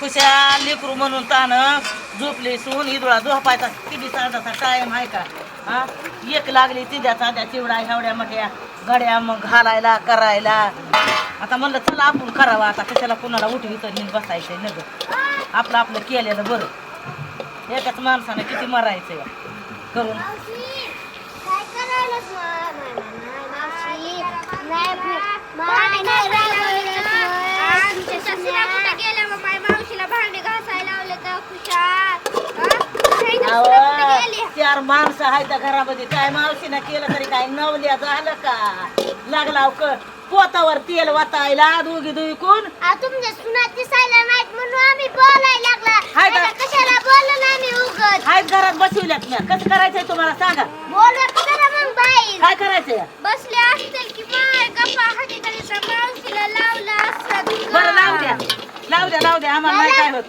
खुशा लेकरू म्हणून तान झोपली सून इदुळा झोपायचा. किती तासाचा टाईम आहे का? हा? एक लागली तिच्या साध्या चिवडा एवढ्या मोठ्या घड्या मग घालायला करायला. आता म्हणलं चला आपण करावा. आता कशाला कुणाला उठवी तर हिंद बसायचंय नग आपलं आपलं केलेलं बरं. एकाच माणसानं किती मरायचं करून. नाही चार माणसं आहेत घरामध्ये. काय मावशीनं केलं तरी काय नवल्या झालं का? लागला क पोतावर तेल वाटायला दोघी दोघी कोण? तुमच्या सुना दिसायला नाहीत म्हणून आम्ही बोलायला लागला. का? नाहीतर कशाला बोललो ना आम्ही उगत? आहेत घरात बसविल्यात ना. कसं करायचंय तुम्हाला? सांगा. बोलत करा मग बाई. काय करायचंय? बसले असतील की माय गप्पा हाती तरी तर मावशीला लावलं असतं बरं लावू द्या. लावू द्या लावू द्या आम्हाला नाही काय होत.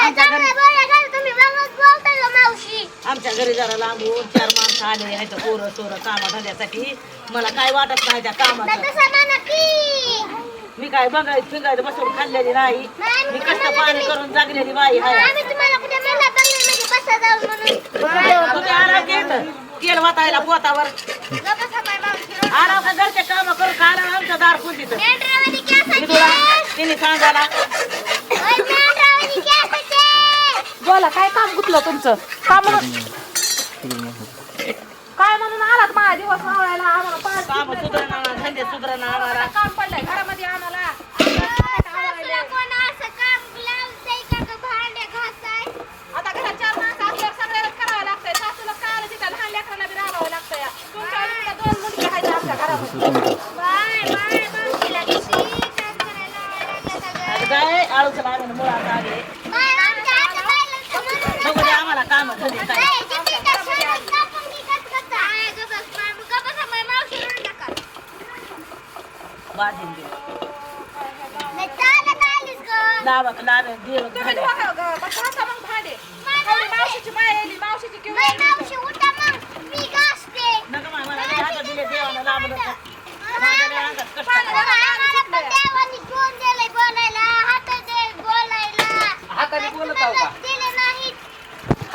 आमच्या घरी का आमच्या घरी जरा लांबून चार माणसं आले आहेत पोरं सोरं कामा धंद्यासाठी मला काय वाटत नाही त्या कामाचं. की मी काय बघायचं फिंगायचं बसून खाल्लेली नाही. मी कष्ट पाणी. करून जागलेली बाई आहे. तुम्ही आला की इथं? तेल वाटायला पोतावर. का घरचे काम करून खायला आमचं दार खुंटीत. मी तुला तिने सांगायला. बोला काय काम गुतलं तुमचं? काम म्हणून काय म्हणून आलात माझा दिवस मावळायला? आम्हाला पाच काम सुधारणा धंदे सुधारणा आम्हाला काम पडलंय घरामध्ये आम्हाला. का आता घरात चार माणसं असल्यावर करावं लागतंय. सासूला काय तिथं लहान लेकराला बी राहावं लागतंय. तुमच्या आईला दोन आहेत आमच्या घरामध्ये. बाय बाय मावशीला किती काम करायला लावायला लागलं सगळं आता काय आळूचं लागून मुळात आले बाय, आमच्या आजोबाला तर म्हणून बघू लावत लावे देव मावशीची माय आली मावशीची किंवा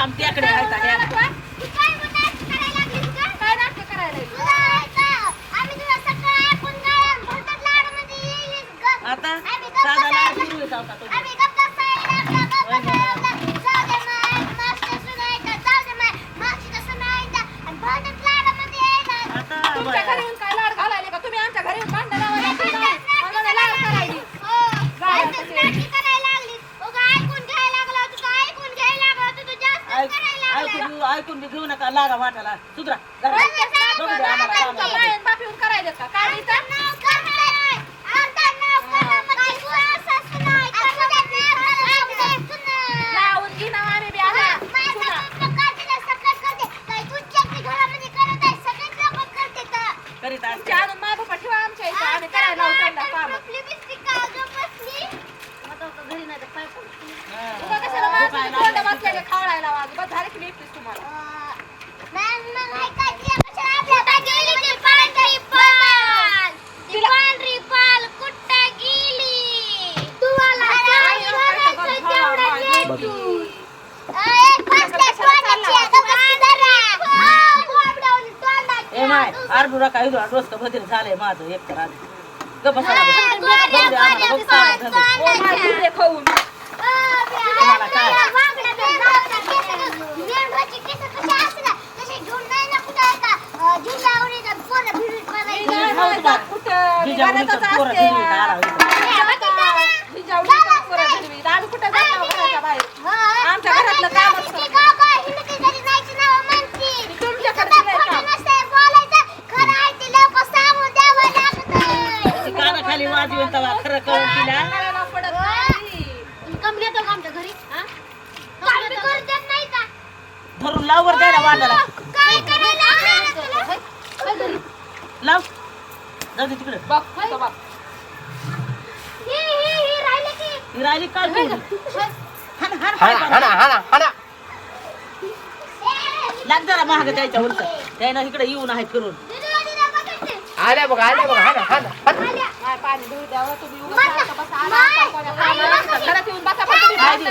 असते तरी काम त्याकडे आहेत. ऐकून ऐकून बी घेऊ नका लागा वाटाला सुधरा बघू आम्हाला कामाला. करायले का? काय नाव करणार. आमचं नाव करणार. म्हणजे तू असं सुनायचं. तुझं नाव आमचं सुना. लावून घे ना आम्ही बी आता हा, माझं पप्पा काठीला सकट करते. काय तू चक्की घरामध्ये करत आहे, सगळेच लोकं करते का? करीत असते. तुमच्या आणून मा बापा ठेवा आमच्या इथं आम्ही करायला लावू त्यांना काम आपली बिस्किट का गं बसली? हा. तुला कशाला माणसाने तोंड बसलेले खावडायला वाज बस झालं की मी एकटीच तुम्हाला अं, मॅम, मग ऐका, तिला कशाला आपल्या बागेली ती पांढरी पाल? ती पांढरी पाल कुठं गेली? तुम्हाला करायचं तेवढं लेकरू. अय, फासल्या तोंडाची आहे, गं बस जरा. हो, बोबडावली आहे. अर्धू नका इथं डोसकं बदल झालंय माझं एक तर आधी. बसा. आज खरं कळून धरून लाव वर द्यायला लाव. जाऊ दे तिकडे. ही राहिली काय जरा महाग त्याच्या उलट त्यानं इकडे येऊन आहे फिरून. હાલે બકા હાલે બકા હાલે હાલે હાલે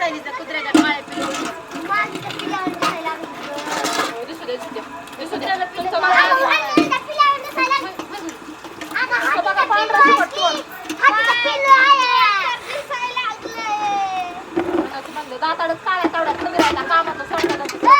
सायलीचा कुत्र्याच्या काळ्या दाताडच काळ्या तावड्यात कामाचा सोडण्याचा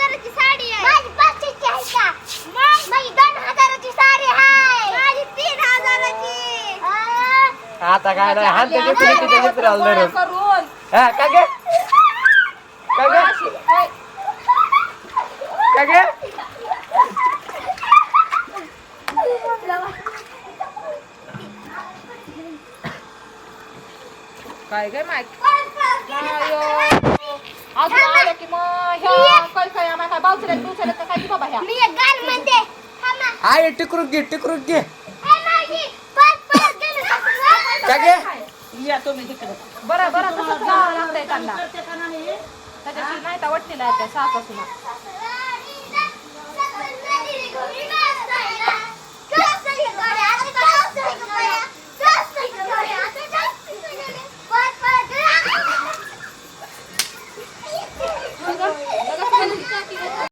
आता काय नाही हा त्याच्या कुणी तिच्या मित्राला धरून करून. हा का गे? का गे? का गे? काय गे माय? अजून आलं की मग ह्या काय काय दुसऱ्या बाबा ह्या? हा टिकरून घे टिकरून घे. का गे? या तुम्ही तिकडे. बरं बरं तसंच गावावं लागतंय त्यांना त्याच्याशी नाही तर वाटलेला आहे त्या सासून